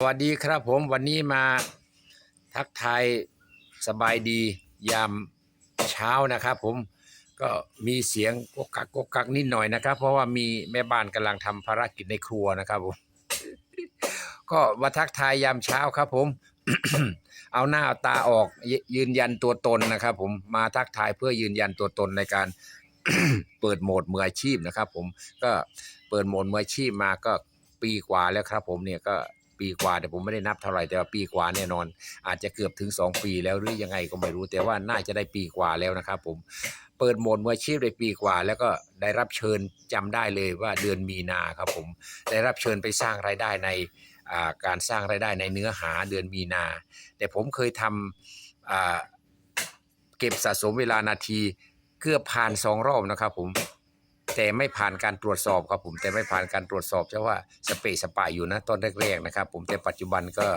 สวัสดีครับผมวันนี้มาทักทายสบายดียามเช้านะครับผมก็มีเสียงกกกักกกกักนิดหน่อยนะครับ เพราะว่ามีแม่บ้านกำลังทำภารกิจในครัวนะครับผมก็มาทักทายยามเช้าครับ ผม เอาหน้าเอาตาออกยยืนยันตัวตนนะครับ ผมมาทักทายเพื่อยืนยันตัวตนในการเปิดโหมดมืออาชีพนะครับ ผมก็เปิดโหมดมืออาชีพมาก็ปีกว่าแล้วครับ ผมเนี่ยก็ ปีกว่าแต่ผมไม่ได้นับเท่าไหร่แต่ว่าปีกว่าแน่นอน อาจจะเกือบถึง 2 ปีแล้วหรือยังไงก็ไม่รู้แต่ว่าน่าจะได้ปีกว่าแล้วนะครับผมเปิดโหมดมืออาชีพได้ปีกว่า แล้วก็ได้รับเชิญจำได้เลยว่าเดือนมีนาครับผมได้รับเชิญไปสร้างรายได้ในการสร้างรายได้ในเนื้อหาเดือนมีนา แต่ผมเคยทำเก็บสะสมเวลานาทีเกือบผ่านสองรอบนะครับผม แต่ไม่ผ่านการตรวจสอบครับผมแต่ไม่ผ่านการตรวจสอบเพราะว่าสเปสปายอยู่นะตอนแรกๆนะครับ ผมแต่ปัจจุบันก็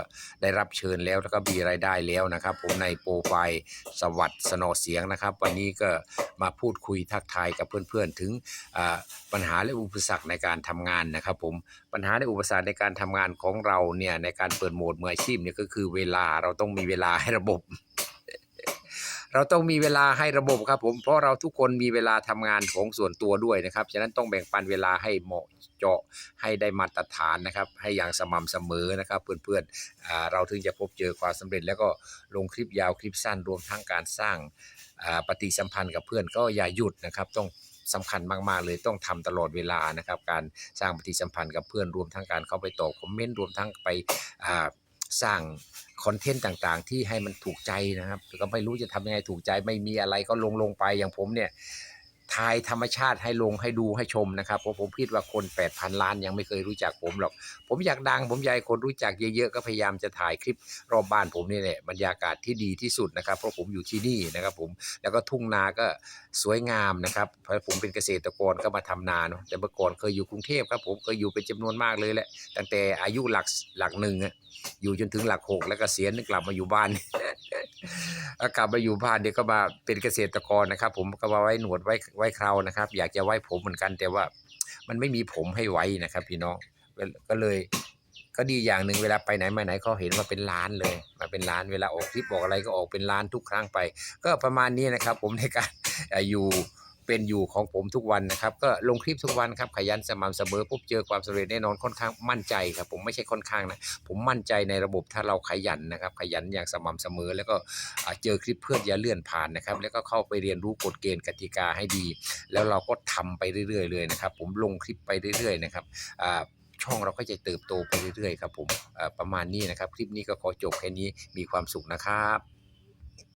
ได้รับเชิญแล้วแล้วก็มีรายได้แล้วนะครับ ผมในโปรไฟล์สวัสด์สนอเสียงนะครับ วันนี้ก็มาพูดคุยทักทายกับเพื่อนๆ ถึงปัญหาและอุปสรรคในการทำงานนะครับ ผมปัญหาและอุปสรรคในการทำงานของเราเนี่ยในการเปิดโหมดมืออาชีพเนี่ยก็คือเวลาเราต้องมีเวลาให้ระบบ เราต้องมีเวลาให้ระบบครับผมเพราะเราทุกคนมีเวลาทำงานของส่วนตัวด้วยนะครับฉะนั้นต้องแบ่งปันเวลาให้เหมาะเจาะให้ได้มาตรฐานนะครับ ให้อย่างสม่ำเสมอนะครับ เพื่อนๆอ่าเราถึงจะพบเจอความสำเร็จ แล้วก็ลงคลิปยาวคลิปสั้นรวมทั้งการสร้างปฏิสัมพันธ์กับเพื่อนก็อย่าหยุดนะครับ ต้องสำคัญมากๆเลยต้องทำตลอดเวลานะครับ การสร้างปฏิสัมพันธ์กับเพื่อนรวมทั้งการเข้าไปตอบคอมเมนต์รวมทั้งไป สร้างคอนเทนต์ต่างๆ ที่ให้มันถูกใจนะครับ ก็ไม่รู้จะทำยังไงถูกใจไม่มีอะไรก็ลงลงไปอย่างผมเนี่ย ถ่ายธรรมชาติให้ลงให้ดูให้ชมนะครับเพราะผมคิดว่าคน 8,000 ล้านยังไม่เคยรู้จักผมหรอก ผมอยากดัง ผมอยากให้คนรู้จักเยอะๆ ก็พยายามจะถ่ายคลิปรอบบ้านผมนี่แหละบรรยากาศที่ดีที่สุดนะครับ เพราะผมอยู่ที่นี่นะครับผมแล้วก็ทุ่งนาก็สวยงามนะครับเพราะผมเป็นเกษตรกรก็มาทำนาเนาะแต่เมื่อก่อนเคยอยู่กรุงเทพครับผมเคยอยู่เป็นจำนวนมากเลยแหละตั้งแต่อายุหลักหลักหนึ่งอยู่จนถึงหลักหกแล้วก็เสียนกลับมาอยู่บ้าน กลับมาอยู่บ้านเดี๋ยวก็มาเป็นเกษตรกรนะครับ ผมก็มาไว้หนวดไว้ไว้เครานะครับ อยากจะไว้ผมเหมือนกัน แต่ว่ามันไม่มีผมให้ไว้นะครับ พี่น้องก็เลย ก็ดีอย่างหนึ่งเวลาไปไหนมาไหนเขาเห็นว่าเป็นล้านเลยมาเป็นล้านเวลาออกคลิปบอกอะไรก็ออกเป็นล้านทุกครั้งไป ก็ประมาณนี้นะครับ ผมในการอยู่ เป็นอยู่ของผมทุกวันนะครับ ก็ลงคลิปทุกวันครับขยันสม่ำเสมอพบเจอความสำเร็จแน่นอนค่อนข้างมั่นใจครับ ผมไม่ใช่ค่อนข้างนะผมมั่นใจในระบบถ้าเราขยันนะครับ ขยันอย่างสม่ำเสมอ แล้วก็เจอคลิปเพื่อนอย่าเลื่อนผ่านนะครับ แล้วก็เข้าไปเรียนรู้กฎเกณฑ์กติกาให้ดี แล้วเราก็ทำไปเรื่อยๆเลยนะครับ ผมลงคลิปไปเรื่อยๆนะครับช่องเราก็จะเติบโตไปเรื่อยๆครับผมประมาณนี้นะครับ คลิปนี้ก็ขอจบแค่นี้มีความสุขนะครับ